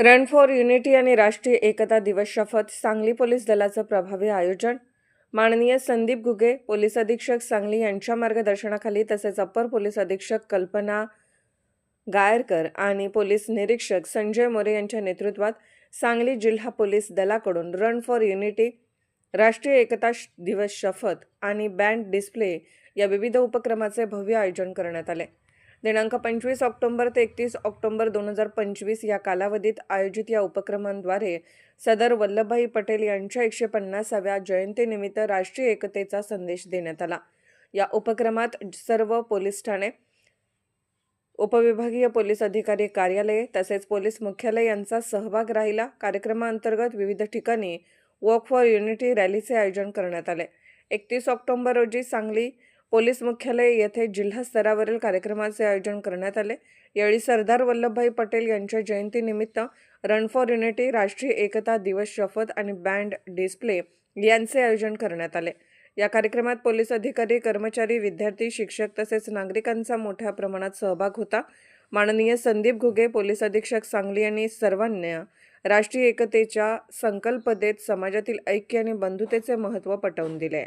Run for unity आणि राष्ट्रीय एकता दिवस शपथ सांगली पोलीस दलाचं प्रभावी आयोजन. माननीय संदीप घुगे पोलीस अधीक्षक सांगली यांच्या मार्गदर्शनाखाली तसेच अप्पर पोलीस अधीक्षक कल्पना गायरकर आणि पोलीस निरीक्षक संजय मोरे यांच्या नेतृत्वात सांगली जिल्हा पोलीस दलाकडून रन फॉर युनिटी राष्ट्रीय एकता श- दिवस शपथ आणि बँड डिस्प्ले या विविध उपक्रमाचे भव्य आयोजन करण्यात आले. दिनांक पंचवीस ऑक्टोंबर ते एकतीस ऑक्टोबर दोन हजार पंचवीस या कालावधीत आयोजित या उपक्रमांद्वारे सदर वल्लभभाई पटेल यांच्या एकशे पन्नासाव्या जयंतीनिमित्त राष्ट्रीय एकतेचा संदेश देण्यात आला. या उपक्रमात सर्व पोलीस ठाणे उपविभागीय पोलीस अधिकारी कार्यालये तसेच पोलीस मुख्यालय यांचा सहभाग राहिला. कार्यक्रमाअंतर्गत विविध ठिकाणी वॉक फॉर युनिटी रॅलीचे आयोजन करण्यात आले. एकतीस ऑक्टोंबर रोजी सांगली पोलीस मुख्यालय येथे जिल्हा स्तरावरील कार्यक्रमाचे आयोजन करण्यात आले. यावेळी सरदार वल्लभभाई पटेल यांच्या जयंतीनिमित्त रन फॉर युनिटी राष्ट्रीय एकता दिवस शपथ आणि बँड डिस्प्ले यांचे आयोजन करण्यात आले. या कार्यक्रमात पोलीस अधिकारी कर्मचारी विद्यार्थी शिक्षक तसेच नागरिकांचा मोठ्या प्रमाणात सहभाग होता. माननीय संदीप घुगे पोलीस अधीक्षक सांगली यांनी सर्वांना राष्ट्रीय एकतेच्या संकल्प देत समाजातील ऐक्य आणि बंधुतेचे महत्त्व पटवून दिले.